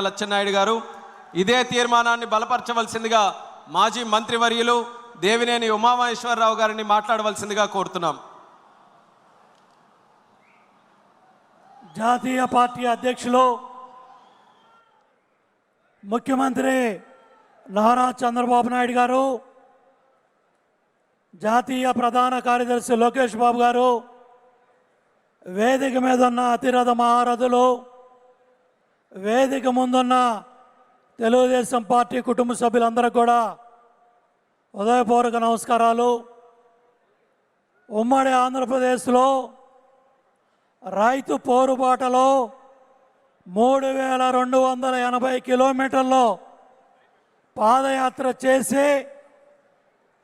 లచ్చెన్నాయుడు గారు ఇదే తీర్మానాన్ని బలపరచవలసిందిగా మాజీ మంత్రివర్యులు దేవినేని ఉమామహేశ్వరరావు గారిని మాట్లాడవలసిందిగా కోరుతున్నాం. జాతీయ పార్టీ అధ్యక్షులు ముఖ్యమంత్రి నారా చంద్రబాబు నాయుడు గారు జాతీయ ప్రధాన కార్యదర్శి లోకేష్ బాబు గారు వేదిక మీద ఉన్న అతిరథ మహారథులు వేదిక ముందున్న తెలుగుదేశం పార్టీ కుటుంబ సభ్యులందరూ కూడా ఉదయపూర్వక నమస్కారాలు. ఉమ్మడి ఆంధ్రప్రదేశ్లో రైతు పోరుబాటలో మూడు వేల రెండు వందల ఎనభై కిలోమీటర్లో పాదయాత్ర చేసి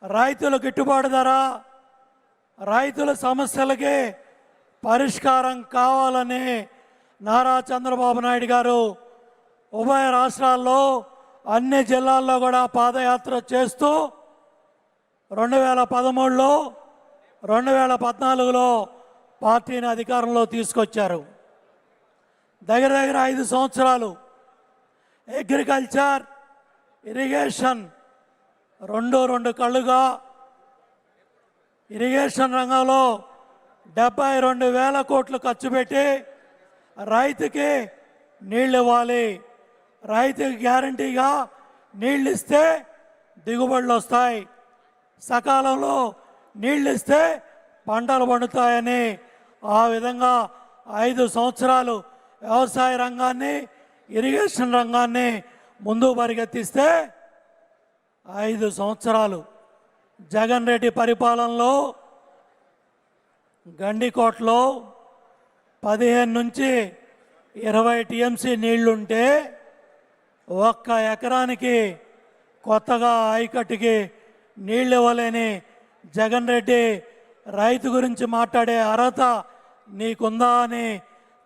రైతుల గిట్టుబాటు ధర రైతుల సమస్యలకి పరిష్కారం కావాలని నారా చంద్రబాబు నాయుడు గారు ఉభయ రాష్ట్రాల్లో అన్ని జిల్లాల్లో కూడా పాదయాత్ర చేస్తూ రెండు వేల పదమూడులో రెండు వేల పద్నాలుగులో పార్టీని అధికారంలో తీసుకొచ్చారు. దగ్గర దగ్గర ఐదు సంవత్సరాలు. అగ్రికల్చర్ ఇరిగేషన్ రెండు రెండు కళ్ళుగా ఇరిగేషన్ రంగంలో డెబ్బై రెండు వేల కోట్లు ఖర్చు పెట్టి రైతుకి నీళ్ళు ఇవ్వాలి. రైతుకి గ్యారంటీగా నీళ్ళు ఇస్తే దిగుబడులు వస్తాయి. సకాలంలో నీళ్ళు ఇస్తే పంటలు పండుతాయని ఆ విధంగా ఐదు సంవత్సరాలు వ్యవసాయ రంగాన్ని ఇరిగేషన్ రంగాన్ని ముందు పరిగెత్తిస్తే ఐదు సంవత్సరాలు. జగన్ రెడ్డి పరిపాలనలో గండికోటలో పదిహేను నుంచి ఇరవై టీఎంసీ నీళ్ళుంటే ఒక్క ఎకరానికి కొత్తగా ఆయకట్టుకి నీళ్ళు ఇవ్వలేని జగన్ రెడ్డి రైతు గురించి మాట్లాడే అర్హత నీకుందా అని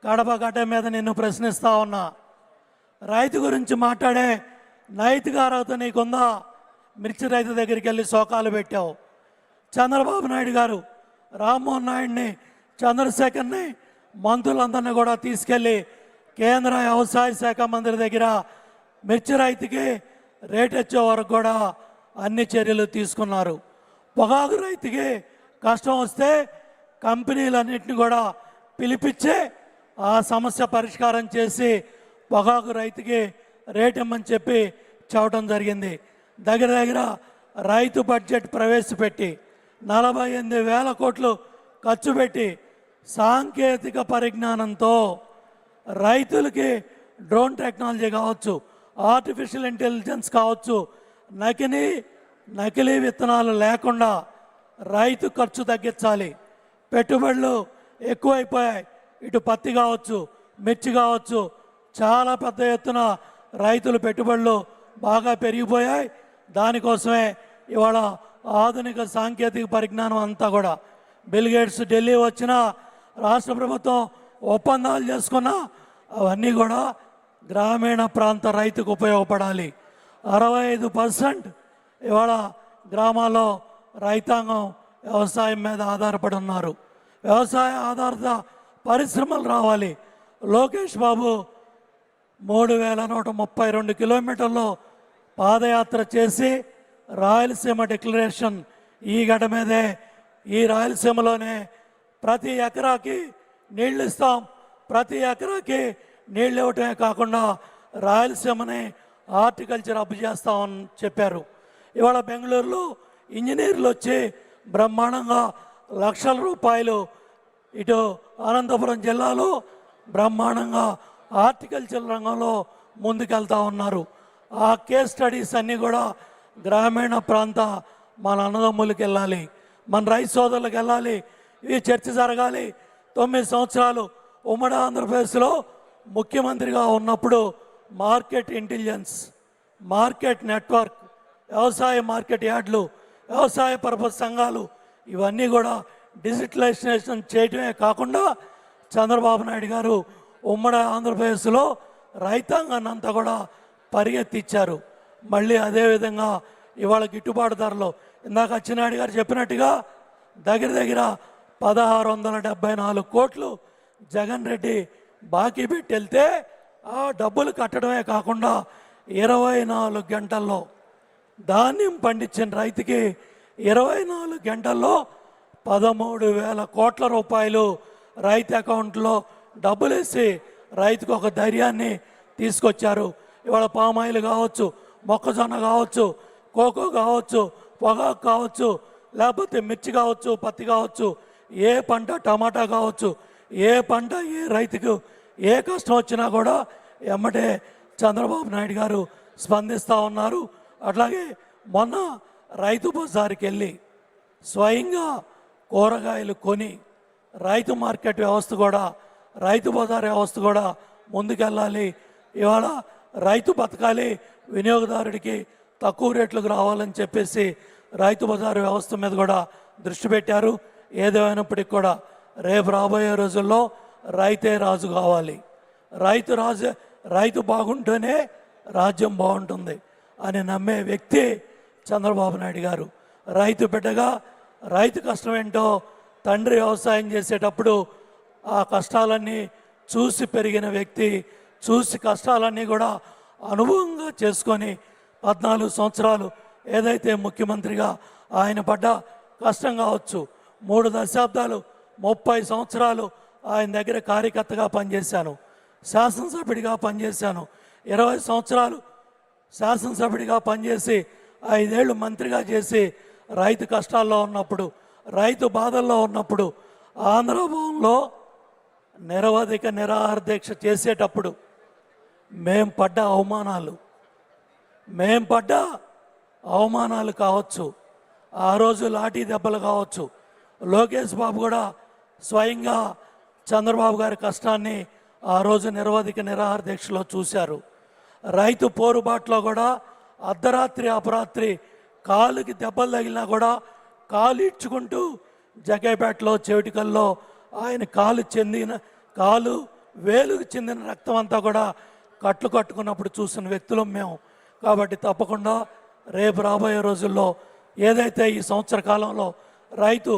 కడప గడ్డ మీద నిన్ను ప్రశ్నిస్తా ఉన్నా. రైతు గురించి మాట్లాడే నైతిక అర్హత నీకుందా? మిర్చి రైతు దగ్గరికి వెళ్ళి శోకాలు పెట్టావు. చంద్రబాబు నాయుడు గారు రామ్మోహన్ నాయుడిని చంద్రశేఖర్ని మంత్రులందరినీ కూడా తీసుకెళ్ళి కేంద్ర వ్యవసాయ శాఖ మంత్రి దగ్గర మిర్చి రైతుకి రేట్ వచ్చే వరకు కూడా అన్ని చర్యలు తీసుకున్నారు. పొగాకు రైతుకి కష్టం వస్తే కంపెనీలన్నింటినీ కూడా పిలిపించి ఆ సమస్య పరిష్కారం చేసి పొగాకు రైతుకి రేట్ ఇమ్మని చెప్పి చెప్పడం జరిగింది. దగ్గర దగ్గర రైతు బడ్జెట్ ప్రవేశపెట్టి నలభై ఎనిమిది వేల కోట్లు ఖర్చు పెట్టి సాంకేతిక పరిజ్ఞానంతో రైతులకి డ్రోన్ టెక్నాలజీ కావచ్చు ఆర్టిఫిషియల్ ఇంటెలిజెన్స్ కావచ్చు నకిలీ నకిలీ విత్తనాలు లేకుండా రైతు ఖర్చు తగ్గించాలి. పెట్టుబడులు ఎక్కువైపోయాయి. ఇటు పత్తి కావచ్చు మిర్చి కావచ్చు చాలా పెద్ద ఎత్తున రైతుల పెట్టుబడులు బాగా పెరిగిపోయాయి. దానికోసమే ఇవాళ ఆధునిక సాంకేతిక పరిజ్ఞానం అంతా కూడా. బిల్గేట్స్ ఢిల్లీ వచ్చిన రాష్ట్ర ప్రభుత్వం ఒప్పందాలు చేసుకున్న అవన్నీ కూడా గ్రామీణ ప్రాంత రైతుకు ఉపయోగపడాలి. అరవై ఐదు పర్సెంట్ ఇవాళ గ్రామాల్లో రైతాంగం వ్యవసాయం మీద ఆధారపడి ఉన్నారు. వ్యవసాయ ఆధారిత పరిశ్రమలు రావాలి. లోకేష్ బాబు మూడు వేల నూట ముప్పై రెండు కిలోమీటర్లు పాదయాత్ర చేసి రాయలసీమ డిక్లరేషన్ ఈ గడ మీదే ఈ రాయలసీమలోనే ప్రతి ఎకరాకి నీళ్ళు ఇస్తాం. ప్రతి ఎకరాకి నీళ్ళు ఇవ్వటమే కాకుండా రాయలసీమని హార్టికల్చర్ అప్ చేస్తామని చెప్పారు. ఇవాళ బెంగళూరులో ఇంజనీర్లు వచ్చి బ్రహ్మాండంగా లక్షల రూపాయలు ఇటు అనంతపురం జిల్లాలో బ్రహ్మాండంగా హార్టికల్చర్ రంగంలో ముందుకెళ్తా ఉన్నారు. ఆ కేస్ స్టడీస్ అన్నీ కూడా గ్రామీణ ప్రాంత మన అన్నదమ్ములకి వెళ్ళాలి. మన రైతు సోదరులకు వెళ్ళాలి. ఈ చర్చ జరగాలి. తొమ్మిది సంవత్సరాలు ఉమ్మడి ఆంధ్రప్రదేశ్లో ముఖ్యమంత్రిగా ఉన్నప్పుడు మార్కెట్ ఇంటెలిజెన్స్ మార్కెట్ నెట్వర్క్ వ్యవసాయ మార్కెట్ యార్డ్లు వ్యవసాయ పర్పస్ సంఘాలు ఇవన్నీ కూడా డిజిటలైజేషన్ చేయటమే కాకుండా చంద్రబాబు నాయుడు గారు ఉమ్మడి ఆంధ్రప్రదేశ్లో రైతాంగాన్ని అంతా కూడా పరిగెత్తిచ్చారు. మళ్ళీ అదేవిధంగా ఇవాళ గిట్టుబాటు ధరలో. ఇందాక అచ్చెన్నాయుడు గారు చెప్పినట్టుగా దగ్గర దగ్గర పదహారు వందల డెబ్బై నాలుగు కోట్లు జగన్ రెడ్డి బాకీ పెట్టి వెళ్తే ఆ డబ్బులు కట్టడమే కాకుండా ఇరవై నాలుగు గంటల్లో ధాన్యం పండించిన రైతుకి ఇరవై నాలుగు గంటల్లో పదమూడు వేల కోట్ల రూపాయలు రైతు అకౌంట్లో డబ్బులేసి రైతుకు ఒక ధైర్యాన్ని తీసుకొచ్చారు. ఇవాళ పామాయిల్ కావచ్చు మొక్కజొన్న కావచ్చు కోకో కావచ్చు పొగాకు కావచ్చు లేకపోతే మిర్చి కావచ్చు పత్తి కావచ్చు ఏ పంట టమాటా కావచ్చు ఏ పంట ఏ రైతుకు ఏ కష్టం వచ్చినా కూడా ఎమ్మటే చంద్రబాబు నాయుడు గారు స్పందిస్తూ ఉన్నారు. అట్లాగే మొన్న రైతు బజార్కి వెళ్ళి స్వయంగా కూరగాయలు కొని రైతు మార్కెట్ వ్యవస్థ కూడా రైతు బజార్ వ్యవస్థ కూడా ముందుకెళ్ళాలి. ఇవాళ రైతు బతకాలి వినియోగదారుడికి తక్కువ రేట్లకు రావాలని చెప్పేసి రైతు బజార్ వ్యవస్థ మీద కూడా దృష్టి పెట్టారు. ఏదేమైనప్పటికీ కూడా రేపు రాబోయే రోజుల్లో రైతే రాజు కావాలి. రైతు రాజు రైతు బాగుంటేనే రాజ్యం బాగుంటుంది అని నమ్మే వ్యక్తి చంద్రబాబు నాయుడు గారు. రైతు బిడ్డగా రైతు కష్టం ఏంటో తండ్రి వ్యవసాయం చేసేటప్పుడు ఆ కష్టాలన్నీ చూసి పెరిగిన వ్యక్తి చూసి కష్టాలన్నీ కూడా అనుభవంగా చేసుకొని పద్నాలుగు సంవత్సరాలు ఏదైతే ముఖ్యమంత్రిగా ఆయన పడ్డ కష్టం కావచ్చు మూడు దశాబ్దాలు ముప్పై సంవత్సరాలు ఆయన దగ్గర కార్యకర్తగా పనిచేశాను. శాసనసభ్యుడిగా పనిచేశాను. ఇరవై సంవత్సరాలు శాసనసభ్యుడిగా పనిచేసి ఐదేళ్ళు మంత్రిగా చేసి రైతు కష్టాల్లో ఉన్నప్పుడు రైతు బాధల్లో ఉన్నప్పుడు ఆంధ్రభవన్లో నిరవధిక నిరాహార దీక్ష చేసేటప్పుడు మేం పడ్డ అవమానాలు మేం పడ్డ అవమానాలు కావచ్చు. ఆ రోజు లాఠీ దెబ్బలు కావచ్చు. లోకేష్ బాబు కూడా స్వయంగా చంద్రబాబు గారి కష్టాన్ని ఆ రోజు నిరవధిక నిరాహార దీక్షలో చూశారు. రైతు పోరుబాట్లో కూడా అర్ధరాత్రి అపరాత్రి కాలుకి దెబ్బలు తగిలినా కూడా కాలు ఇచ్చుకుంటూ జగేపేటలో చెవిటికల్లో ఆయన కాలు చెందిన కాలు వేలుకు చెందిన రక్తం అంతా కూడా కట్లు కట్టుకున్నప్పుడు చూసిన వ్యక్తులం మేము. కాబట్టి తప్పకుండా రేపు రాబోయే రోజుల్లో ఏదైతే ఈ సంవత్సర కాలంలో రైతు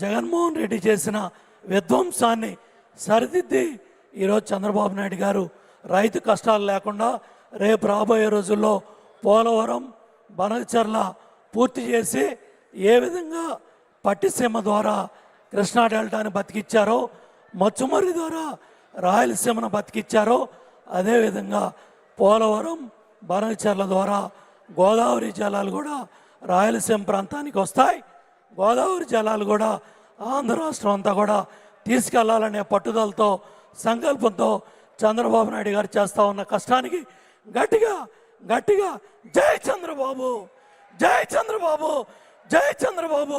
జగన్మోహన్ రెడ్డి చేసిన విధ్వంసాన్ని సరిదిద్ది ఈరోజు చంద్రబాబు నాయుడు గారు. రైతు కష్టాలు లేకుండా రేపు రాబోయే రోజుల్లో పోలవరం బనగచర్ల పూర్తి చేసి ఏ విధంగా పట్టిసీమ ద్వారా కృష్ణా డెల్టాని బతికిచ్చారో మచ్చుమర్రి ద్వారా రాయలసీమను బతికిచ్చారో అదేవిధంగా పోలవరం బనగచర్ల ద్వారా గోదావరి జలాలు కూడా రాయలసీమ ప్రాంతానికి వస్తాయి. గోదావరి జలాలు కూడా ఆంధ్ర రాష్ట్రం అంతా కూడా తీసుకెళ్ళాలనే పట్టుదలతో సంకల్పంతో చంద్రబాబు నాయుడు గారు చేస్తా ఉన్న కష్టానికి గట్టిగా గట్టిగా జై చంద్రబాబు జై చంద్రబాబు జై చంద్రబాబు.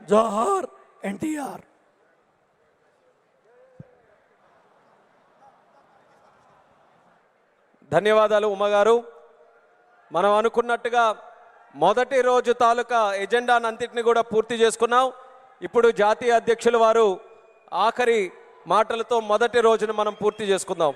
జోహార్ ఎన్టీఆర్. ధన్యవాదాలు ఉమ్మగారు మనం అనుకున్నట్టుగా మొదటి రోజు తాలూకా ఎజెండానంతటిని కూడా పూర్తి చేసుకున్నాం. ఇప్పుడు జాతీయ అధ్యక్షులు వారు ఆఖరి మాటలతో మొదటి రోజును మనం పూర్తి చేసుకుందాం.